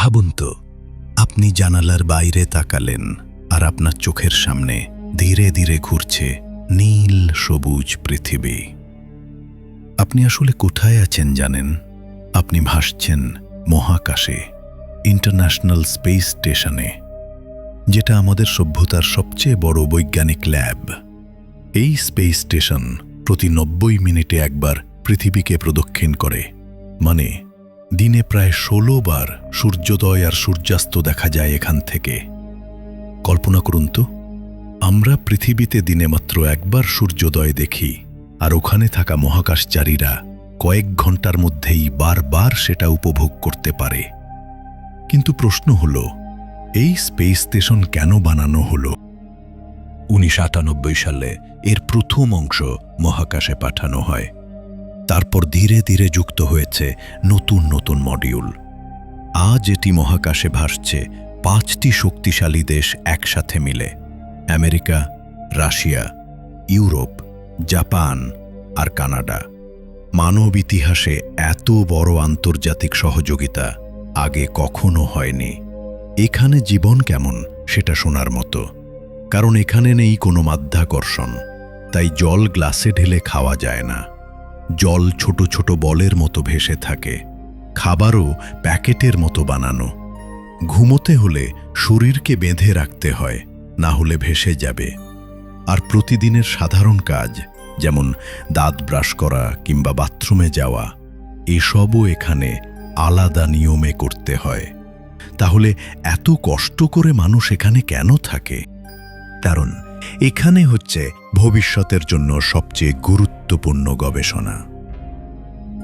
ভাবুন তো, আপনি জানালার বাইরে তাকালেন আর আপনার চোখের সামনে ধীরে ধীরে ঘুরছে নীল সবুজ পৃথিবী। আপনি আসলে কোথায় আছেন জানেন? আপনি ভাসছেন মহাকাশে, ইন্টারন্যাশনাল স্পেস স্টেশনে, যেটা আমাদের সভ্যতার সবচেয়ে বড় বৈজ্ঞানিক ল্যাব। এই স্পেস স্টেশন প্রতি নব্বই মিনিটে একবার পৃথিবীকে প্রদক্ষিণ করে মানে দিনে প্রায় ষোলো বার সূর্যোদয় আর সূর্যাস্ত দেখা যায় এখান থেকে। কল্পনা করুন তো, আমরা পৃথিবীতে দিনে মাত্র একবার সূর্যোদয় দেখি, আর ওখানে থাকা মহাকাশচারীরা কয়েক ঘণ্টার মধ্যেই বারবার সেটা উপভোগ করতে পারে। কিন্তু প্রশ্ন হল, এই স্পেস স্টেশন কেন বানানো হল? উনিশ সালে এর প্রথম অংশ মহাকাশে পাঠানো হয়। তারপর ধীরে ধীরে যুক্ত হয়েছে নতুন নতুন মডিউল। আজ এটি মহাকাশে ভাসছে, পাঁচটি শক্তিশালী দেশ একসাথে মিলে। আমেরিকা, রাশিয়া, ইউরোপ, জাপান আর কানাডা। মানব ইতিহাসে এত বড় আন্তর্জাতিক সহযোগিতা আগে কখনো হয়নি। এখানে জীবন কেমন সেটা শোনার মতো। কারণ এখানে নেই কোনো মাধ্যাকর্ষণ, তাই জল গ্লাসে ঢেলে খাওয়া যায় না। জল ছোট ছোট বলের মতো ভেসে থাকে। খাবারও প্যাকেটের মতো বানানো। ঘুমোতে হলে শরীরকে বেঁধে রাখতে হয়, না হলে ভেসে যাবে। আর প্রতিদিনের সাধারণ কাজ, যেমন দাঁত ব্রাশ করা কিংবা বাথরুমে যাওয়া, এসবও এখানে আলাদা নিয়মে করতে হয়। তাহলে এত কষ্ট করে মানুষ এখানে কেন থাকে? কারণ এখানে হচ্ছে ভবিষ্যতের জন্য সবচেয়ে গুরুত্বপূর্ণ গবেষণা।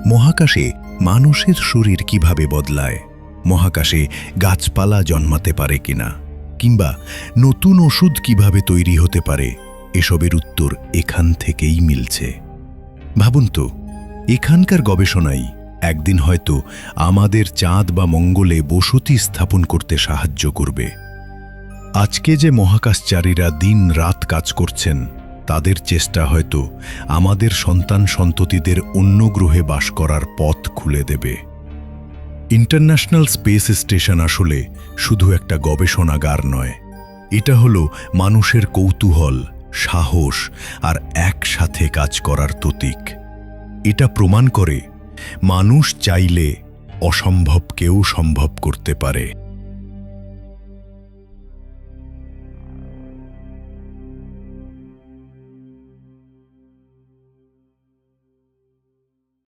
মহাকাশে মানুষের শরীর কীভাবে বদলায়? মহাকাশে গাছপালা জন্মাতে পারে কিনা? কিংবা নতুন ওষুধ কীভাবে তৈরি হতে পারে? এসবের উত্তর এখান থেকেই মিলছে। ভাবুন তো, এখানকার গবেষণাই একদিন হয়তো আমাদের চাঁদ বা মঙ্গলে বসতি স্থাপন করতে সাহায্য করবে। আজকে যে মহাকাশচারীরা দিন রাত কাজ করছেন, তাদের চেষ্টা হয়তো আমাদের সন্তান সন্ততিদের অন্য গ্রহে বাস করার পথ খুলে দেবে। ইন্টারন্যাশনাল স্পেস স্টেশন আসলে শুধু একটা গবেষণাগার নয়, এটা হলো মানুষের কৌতূহল, সাহস আর একসাথে কাজ করার প্রতীক। এটা প্রমাণ করে মানুষ চাইলে অসম্ভবকেও সম্ভব করতে পারে।